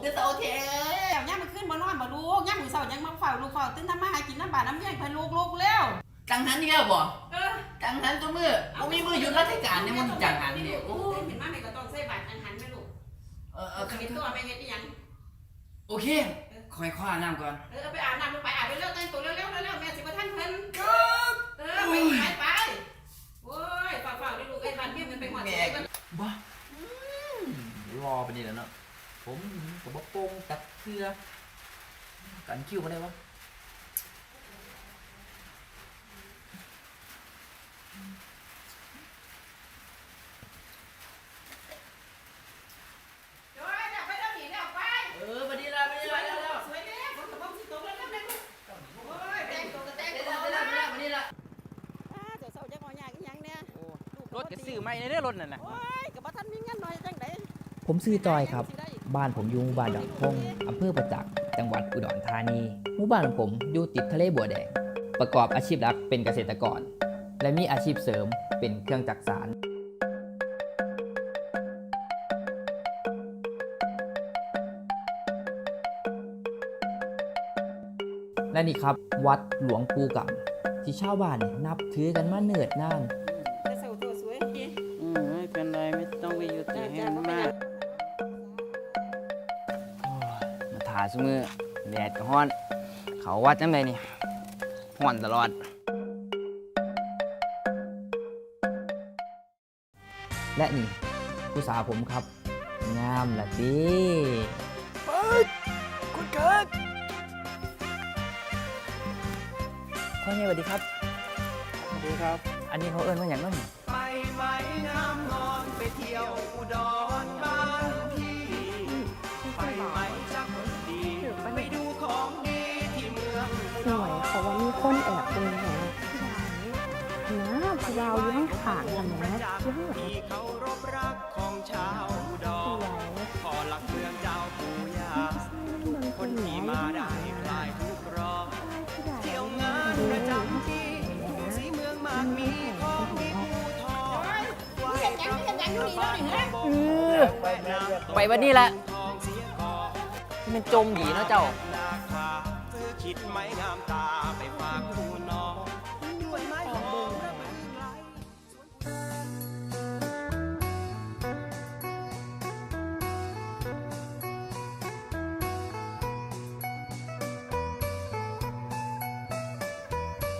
เดี๋วจะโอเคแล้วย่ามันขึ้นมานอนบ่ลูกย่ามือสาวยังมาเฝ้าลูกเฝ้าตื่นทำมาหากินน้ำบาดน้ำเลี้ยงเพื่นลูกลูกเร็วกังหันเดียวบ่เออกังหันตัวมือบ่มีมือหยุดราชการเนี่ยมันจังหันเดียวโอ้เห็นมาแมก็ต้องใส่บาตรอันหันไหมลูกเออเออครัตัวไม่เฮ็ดอีหยังโอเคคอยข้าน้ำก่อนเออไปอาบน้ำไปอาบไปเลย ผมกับบ่โป่งตัดเสื้อกันคิ้วมาได้วะโอ้ยเดี๋ยวไปเดี๋ยวหนีเดี๋ยวไปเออมาดีละมาดีละแล้วแล้วสวยเด้ฝนตกบ่สิตกแล้วแม่ลูกโอ้ยแต่งตัวก็แต่งมาดีตัวละนะมาดีละอ่าเดี๋ยวเศร้าจักหอยากอีหยังเนี่ยรถก็ซื้อใหม่ในเด้อรถนั่นน่ะ ผมชื่อจอยครับ บ้านผมอยู่หมู่บ้านดอกพงอำเภอประจักษ์จังหวัดอุดรธานี หมู่บ้านของผมอยู่ติดทะเลบัวแดง ประกอบอาชีพหลักเป็นเกษตรกร และมีอาชีพเสริมเป็นเครื่องจักสานและนี่ครับวัดหลวงปู่กำที่ชาวบ้านนี่นับถือกันมาเนิ่นาน แต่เศร้าตัวสวยดีอืมไม่เป็นไรไม่ต้องไปอยู่ติให้มันมาก มาถ่าซุมือแดดก็ฮ้อน เขาวัดจังไดนี่ฮ้อนตลอด และนี่ผู้สาวผมครับ งามละดิคุณเกิดพ่อเนี่ยสวัสดีครับ สวัสดีครับ อันนี้เขาเอิ้นว่าอย่างนั้นไปไหมน้ำนอนไปเที่ยวอุดร นะพยาวอยู่ข้างขางกันนะที่ข้างหลังที่เคารพรักของชาวดสวยขอหลักเมืองเจ้าปู่ย่าทุกคนคนที่มาได้คลายทุกร้อนที่ไหนเที่ยวงานประจำปีทุ่งสีเมืองมากมีของดีภูทรไหวพระพุทธบาทบอกแม่น้ำไปวันนี้ละทองเสียก่อนที่มันจมดีเนาะเจ้า คิดไม้งามตาไป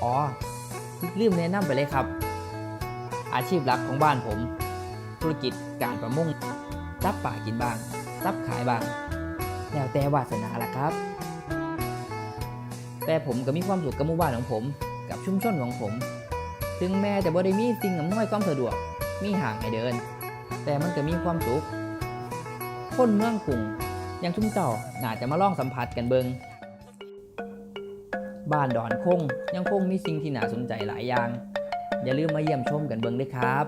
อ๋อลืมแนะนำไปเลยครับ อาชีพหลักของบ้านผม ธุรกิจการประมงจับป่ากินบ้างจับขายบ้าง แล้วแต่วาสนาล่ะครับ แต่ผมก็มีความสุขกับหมู่บ้านของผม กับชุมชนของผม ถึงแม้จะบ่ได้มีสิ่งอำนวยความสะดวก มีห่างให้เดิน แต่มันก็มีความสุข คนเมืองกรุงอยังชุ่มเจ้าน่าจะมาลองสัมผัสกันเบิง บ้านดอนคงยังคงมีสิ่งที่น่าสนใจหลายอย่าง อย่าลืมมาเยี่ยมชมกันเบิงด้วยครับ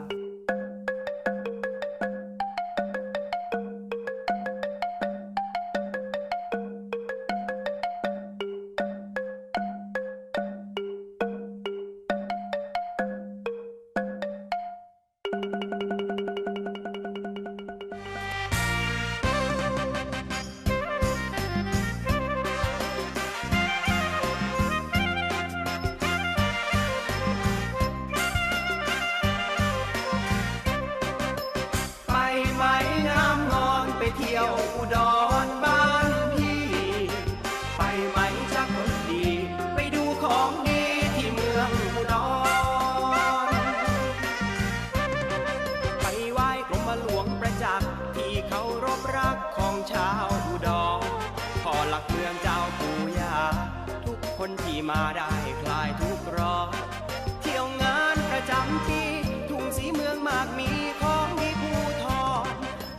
รพรักของชาวอุดรขอหลักเมืองเจ้าปู่ย่าทุกคนที่มาได้คลายทุกข์ร้อนเที่ยวงานประจำที่ทุ่งสีเมืองมากมีของดีภูทร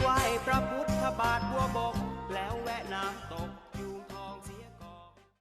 ไหว้พระพุทธบาท